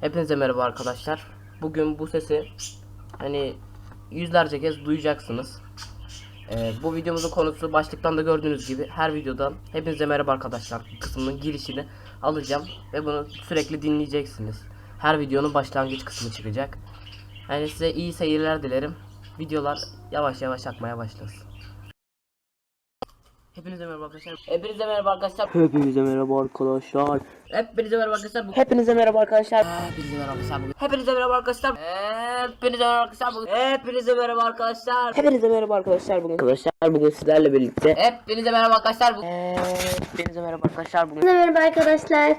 Hepinize merhaba arkadaşlar. Bugün bu sesi hani yüzlerce kez duyacaksınız. Ee, bu videomuzun konusu başlıktan da gördüğünüz gibi her videodan hepinize merhaba arkadaşlar kısmının girişini alacağım ve bunu sürekli dinleyeceksiniz. Her videonun başlangıç kısmı çıkacak. Yani size iyi seyirler dilerim. Videolar yavaş yavaş akmaya başlasın. Hepinize merhaba arkadaşlar. Hepinize merhaba arkadaşlar. Hepinize merhaba arkadaşlar. Hepinize merhaba arkadaşlar. Bugün Hepinize merhaba arkadaşlar. Hepinize merhaba arkadaşlar bugün. Hepinize merhaba arkadaşlar. Hepinize merhaba arkadaşlar bugün. Hepinize merhaba arkadaşlar. Hepinize merhaba arkadaşlar bugün. Arkadaşlar bugün sizlerle birlikte. Hepinize merhaba arkadaşlar bugün. Hepinize merhaba arkadaşlar bugün. Merhaba arkadaşlar.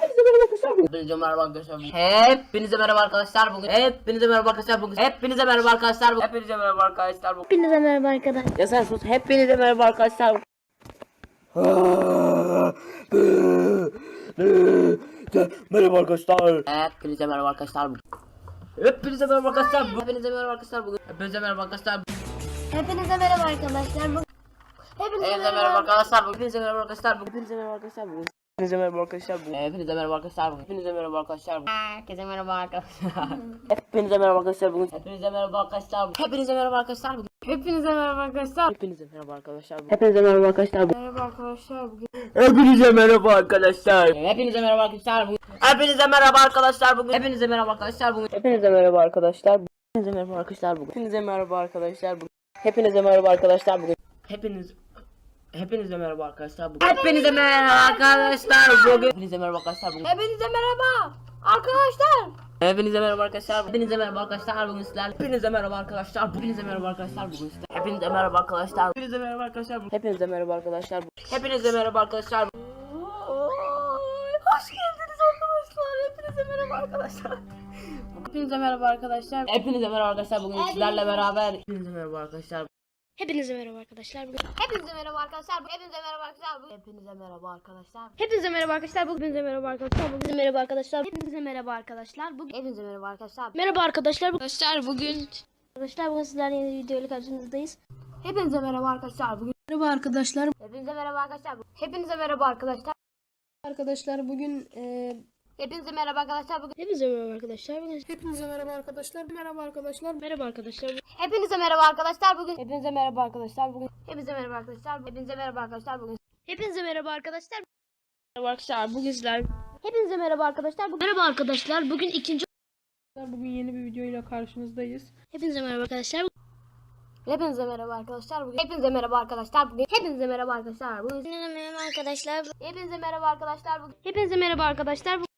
Hepinize merhaba arkadaşlar bugün. Hepinize merhaba arkadaşlar bugün. Hepinize merhaba arkadaşlar bugün. Hepinize merhaba arkadaşlar bugün. Hepinize merhaba arkadaşlar bugün. Hepinize merhaba arkadaşlar. Ya sen sus. Hepinize merhaba arkadaşlar. Merhaba arkadaşlar. Hepinize merhaba arkadaşlar bugün. Hepinize merhaba arkadaşlar bugün. Hepinize merhaba arkadaşlar bugün. Hepinize merhaba arkadaşlar bugün. Hepinize merhaba arkadaşlar. Bu- Hepinize merhaba arkadaşlar bugün. Hepinize merhaba arkadaşlar bugün. Hepinize merhaba arkadaşlar bugün. Hepinize merhaba arkadaşlar bugün. Hepinize merhaba arkadaşlar bugün. Hepinize merhaba arkadaşlar bugün. Herkese merhaba arkadaşlar. Hepinize merhaba arkadaşlar bugün. Hepinize merhaba arkadaşlar bugün. Hepinize merhaba arkadaşlar bugün. Hepinize merhaba arkadaşlar. Hepinize merhaba arkadaşlar. Hepinize merhaba arkadaşlar. Merhaba arkadaşlar. Bugün Hepinize merhaba arkadaşlar. Hepinize merhaba arkadaşlar bugün. Hepinize merhaba arkadaşlar bugün. Hepinize merhaba arkadaşlar bugün. Hepinize merhaba arkadaşlar. Hepinize merhaba arkadaşlar bugün. Hepinize merhaba arkadaşlar bugün. Hepinize merhaba arkadaşlar bugün. Hepiniz Hepinize merhaba arkadaşlar bugün. Hepinize merhaba arkadaşlar bugün. Hepinize merhaba arkadaşlar bugün. Hepinize merhaba arkadaşlar. Hepinize merhaba arkadaşlar. Hepinize merhaba arkadaşlar bugün sizler. Hepinize merhaba arkadaşlar. Hepinize merhaba arkadaşlar bugün sizler. Hepinize merhaba arkadaşlar. Hepinize merhaba arkadaşlar. Hepinize merhaba arkadaşlar. Hepinize merhaba arkadaşlar. Hoş geldiniz arkadaşlar. Hepinize merhaba arkadaşlar. Hepinize merhaba arkadaşlar. Hepinize merhaba arkadaşlar bugün sizlerle beraber. Hepinize merhaba arkadaşlar. Hepinize merhaba arkadaşlar. Bugün Hepinize merhaba arkadaşlar. Hepinize merhaba arkadaşlar. Bugün Hepinize merhaba arkadaşlar. Hepinize merhaba arkadaşlar. Bugün Hepinize merhaba arkadaşlar. Bugün merhaba arkadaşlar. Hepinize merhaba arkadaşlar. Bugün Hepinize merhaba arkadaşlar. Merhaba arkadaşlar. Arkadaşlar bugün Arkadaşlar bugün sizlerle yeni bir video ile karşınızdayız. Hepinize merhaba arkadaşlar. Bugün Merhaba arkadaşlar. Hepinize merhaba arkadaşlar. Hepinize merhaba arkadaşlar. Arkadaşlar bugün e, Hepinize merhaba arkadaşlar. Bugün Hepinize merhaba arkadaşlar. Bugün hepinize merhaba arkadaşlar. Merhaba arkadaşlar. Merhaba arkadaşlar. Hepinize merhaba arkadaşlar. Bugün Hepinize merhaba arkadaşlar. Bugün Hepinize merhaba arkadaşlar. Hepinize merhaba arkadaşlar. Bugün Hepinize merhaba arkadaşlar. Merhaba arkadaşlar. Bugün sizler. Hepinize merhaba arkadaşlar. Bugün Merhaba arkadaşlar. Bugün ikinci Bugün yeni bir video ile karşınızdayız. Hepinize merhaba arkadaşlar. Hepinize merhaba arkadaşlar. Bugün Hepinize merhaba arkadaşlar. Bugün Hepinize merhaba arkadaşlar. Bugün Merhaba arkadaşlar. Hepinize merhaba arkadaşlar. Bugün Hepinize merhaba arkadaşlar. Bugün